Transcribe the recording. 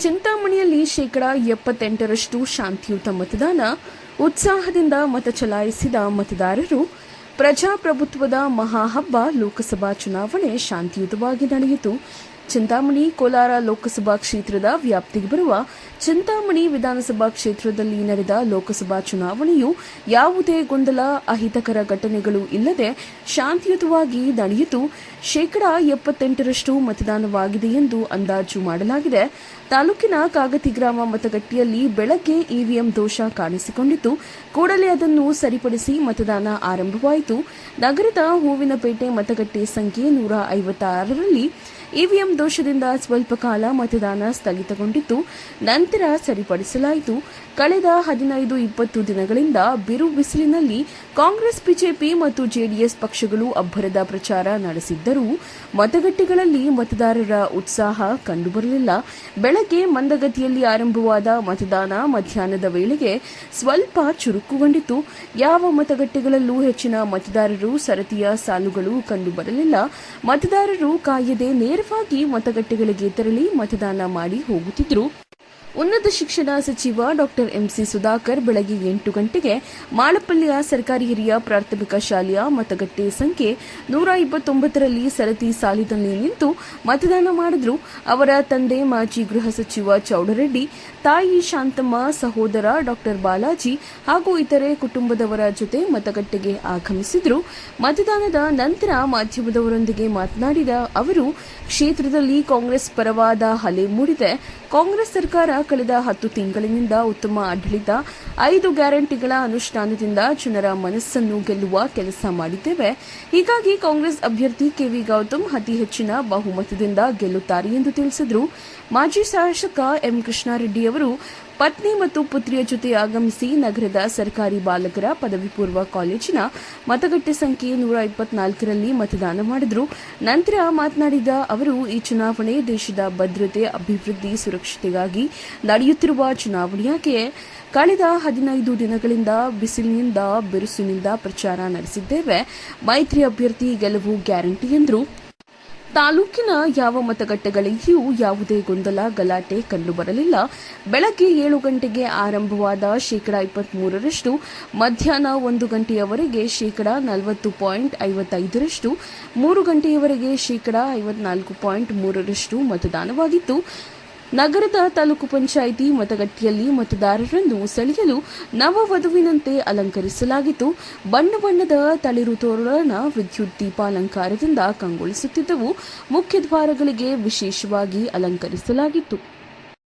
ಚಿಂತಾಮಣಿಯಲ್ಲಿ ಶೇಕಡಾ ಎಪ್ಪತ್ತೆಂಟರಷ್ಟು ಶಾಂತಿಯುತ ಮತದಾನ, ಉತ್ಸಾಹದಿಂದ ಮತ ಚಲಾಯಿಸಿದ ಮತದಾರರು, ಪ್ರಜಾಪ್ರಭುತ್ವದ ಮಹಾಹಬ್ಬ ಲೋಕಸಭಾ ಚುನಾವಣೆ ಶಾಂತಿಯುತವಾಗಿ ನಡೆಯಿತು. ಚಿಂತಾಮಣಿ ಕೋಲಾರ ಲೋಕಸಭಾ ಕ್ಷೇತ್ರದ ವ್ಯಾಪ್ತಿಗೆ ಬರುವ ಚಿಂತಾಮಣಿ ವಿಧಾನಸಭಾ ಕ್ಷೇತ್ರದಲ್ಲಿ ನಡೆದ ಲೋಕಸಭಾ ಚುನಾವಣೆಯು ಯಾವುದೇ ಗೊಂದಲ, ಅಹಿತಕರ ಘಟನೆಗಳು ಇಲ್ಲದೆ ಶಾಂತಿಯುತವಾಗಿ ನಡೆಯಿತು ಶೇಕಡಾ ಎಪ್ಪತ್ತೆಂಟರಷ್ಟು ಮತದಾನವಾಗಿದೆ ಎಂದು ಅಂದಾಜು ಮಾಡಲಾಗಿದೆ. ತಾಲೂಕಿನ ಕಾಗತಿ ಗ್ರಾಮ ಮತಗಟ್ಟೆಯಲ್ಲಿ ಬೆಳಗ್ಗೆ ಇವಿಎಂ ದೋಷ ಕಾಣಿಸಿಕೊಂಡಿತು ಕೂಡಲೇ ಅದನ್ನು ಸರಿಪಡಿಸಿ ಮತದಾನ ಆರಂಭವಾಯಿತು. ನಗರದ ಹೂವಿನಪೇಟೆ ಮತಗಟ್ಟೆ ಸಂಖ್ಯೆ ನೂರ ಐವತ್ತಾರರಲ್ಲಿ ಇವಿಎಂ ದೋಷದಿಂದ ಸ್ವಲ್ಪ ಕಾಲ ಮತದಾನ ಸ್ಥಗಿತಗೊಂಡಿತ್ತು ನಂತರ ಸರಿಪಡಿಸಲಾಯಿತು. ಕಳೆದ ಹದಿನೈದು, ಇಪ್ಪತ್ತು ದಿನಗಳಿಂದ ಬಿರು ಬಿಸಿಲಿನಲ್ಲಿ ಕಾಂಗ್ರೆಸ್, ಬಿಜೆಪಿ ಮತ್ತು ಜೆಡಿಎಸ್ ಪಕ್ಷಗಳು ಅಬ್ಬರದ ಪ್ರಚಾರ ನಡೆಸಿದ್ದರೂ, ಮತಗಟ್ಟೆಗಳಲ್ಲಿ ಮತದಾರರ ಉತ್ಸಾಹ ಕಂಡುಬರಲಿಲ್ಲ. ಬೆಳಗ್ಗೆ ಮಂದಗತಿಯಲ್ಲಿ ಆರಂಭವಾದ ಮತದಾನ ಮಧ್ಯಾಹ್ನದ ವೇಳೆಗೆ ಸ್ವಲ್ಪ ಚುರುಕುಗೊಂಡಿತು ಯಾವ ಮತಗಟ್ಟೆಗಳಲ್ಲೂ ಹೆಚ್ಚಿನ ಮತದಾರರು, ಸರತಿಯ ಸಾಲುಗಳು ಕಂಡುಬರಲಿಲ್ಲ. ಮತದಾರರು ಕಾಯದೆ ನೇರವಾಗಿ ಮತಗಟ್ಟೆಗಳಿಗೆ ತೆರಳಿ ಮತದಾನ ಮಾಡಿ ಹೋಗುತ್ತಿದ್ದರು. ಉನ್ನತ ಶಿಕ್ಷಣ ಸಚಿವ ಡಾಕ್ಟರ್ ಎಂಸಿ ಸುಧಾಕರ್ ಬೆಳಗ್ಗೆ ಎಂಟು ಗಂಟೆಗೆ ಮಾಳಪಲ್ಲಿಯ ಸರ್ಕಾರಿ ಹಿರಿಯ ಪ್ರಾಥಮಿಕ ಶಾಲೆಯ ಮತಗಟ್ಟೆ ಸಂಖ್ಯೆ ನೂರ ಇಪ್ಪತ್ತೊಂಬತ್ತರಲ್ಲಿ ಸರತಿ ಸಾಲಿನಲ್ಲಿ ನಿಂತು ಮತದಾನ ಮಾಡಿದ್ರು. ಅವರ ತಂದೆ ಮಾಜಿ ಗೃಹ ಸಚಿವ ಚೌಡರೆಡ್ಡಿ, ತಾಯಿ ಶಾಂತಮ್ಮ, ಸಹೋದರ ಡಾಕ್ಟರ್ ಬಾಲಾಜಿ ಹಾಗೂ ಇತರೆ ಕುಟುಂಬದವರ ಜೊತೆ ಮತಗಟ್ಟೆಗೆ ಆಗಮಿಸಿದ್ರು. ಮತದಾನದ ನಂತರ ಮಾಧ್ಯಮದವರೊಂದಿಗೆ ಮಾತನಾಡಿದ ಅವರು, ಕ್ಷೇತ್ರದಲ್ಲಿ ಕಾಂಗ್ರೆಸ್ ಪರವಾದ ಹಲೆ ಮೂಡಿದೆ. ಕಾಂಗ್ರೆಸ್ ಸರ್ಕಾರ ಕಳೆದ ಹತ್ತು ತಿಂಗಳಿನಿಂದ ಉತ್ತಮ ಆಡಳಿತ, ಐದು ಗ್ಯಾರಂಟಿಗಳ ಅನುಷ್ಠಾನದಿಂದ ಜನರ ಮನಸ್ಸನ್ನು ಗೆಲ್ಲುವ ಕೆಲಸ ಮಾಡಿದ್ದೇವೆ. ಹೀಗಾಗಿ ಕಾಂಗ್ರೆಸ್ ಅಭ್ಯರ್ಥಿ ಕೆವಿ ಗೌತಮ್ ಅತಿ ಹೆಚ್ಚಿನ ಬಹುಮತದಿಂದ ಗೆಲ್ಲುತ್ತಾರೆ ಎಂದು ತಿಳಿಸಿದರು. ಮಾಜಿ ಶಾಸಕ ಎಂ. ಕೃಷ್ಣಾರೆಡ್ಡಿ ಅವರು ಪತ್ನಿ ಮತ್ತು ಪುತ್ರಿಯ ಜೊತೆ ಆಗಮಿಸಿ ನಗರದ ಸರ್ಕಾರಿ ಬಾಲಕರ ಪದವಿ ಪೂರ್ವ ಕಾಲೇಜಿನ ಮತಗಟ್ಟೆ ಸಂಖ್ಯೆ ನೂರ ಇಪ್ಪತ್ನಾಲ್ಕರಲ್ಲಿ ಮತದಾನ ಮಾಡಿದರು. ನಂತರ ಮಾತನಾಡಿದ ಅವರು, ಈ ಚುನಾವಣೆ ದೇಶದ ಭದ್ರತೆ, ಅಭಿವೃದ್ಧಿ, ಸುರಕ್ಷತೆಗಾಗಿ ನಡೆಯುತ್ತಿರುವ ಚುನಾವಣೆಯಾಗಿ ಕಳೆದ ಹದಿನೈದು ದಿನಗಳಿಂದ ಬಿಸಿಲಿನಿಂದ ಬಿರುಸಿನಿಂದ ಪ್ರಚಾರ ನಡೆಸಿದ್ದೇವೆ. ಮೈತ್ರಿ ಅಭ್ಯರ್ಥಿ ಗೆಲುವು ಗ್ಯಾರಂಟಿ ಎಂದರು. ತಾಲೂಕಿನ ಯಾವ ಮತಗಟ್ಟೆಗಳಿಗೂ ಯಾವುದೇ ಗೊಂದಲ, ಗಲಾಟೆ ಕಂಡುಬರಲಿಲ್ಲ ಬೆಳಗ್ಗೆ ಏಳು ಗಂಟೆಗೆ ಆರಂಭವಾದ ಶೇಕಡಾ ಇಪ್ಪತ್ಮೂರರಷ್ಟು, ಮಧ್ಯಾಹ್ನ ಒಂದು ಗಂಟೆಯವರೆಗೆ ಶೇಕಡಾ ನಲವತ್ತು ಪಾಯಿಂಟ್ ಐವತ್ತೈದರಷ್ಟು, ಮೂರು ಗಂಟೆಯವರೆಗೆ ಶೇಕಡಾ ಐವತ್ನಾಲ್ಕು ಪಾಯಿಂಟ್ ಮೂರರಷ್ಟು ಮತದಾನವಾಗಿತ್ತು. ನಗರದ ತಾಲೂಕು ಪಂಚಾಯಿತಿ ಮತಗಟ್ಟೆಯಲ್ಲಿ ಮತದಾರರನ್ನು ಸೆಳೆಯಲು ನವವಧುವಿನಂತೆ ಅಲಂಕರಿಸಲಾಗಿತ್ತು ಬಣ್ಣ ಬಣ್ಣದ ತಳಿರು ತೋರಣ ವಿದ್ಯುತ್ ದೀಪಾಲಂಕಾರದಿಂದ ಕಂಗೊಳಿಸುತ್ತಿದ್ದವು. ಮುಖ್ಯ ದ್ವಾರಗಳಿಗೆ ವಿಶೇಷವಾಗಿ ಅಲಂಕರಿಸಲಾಗಿತ್ತು.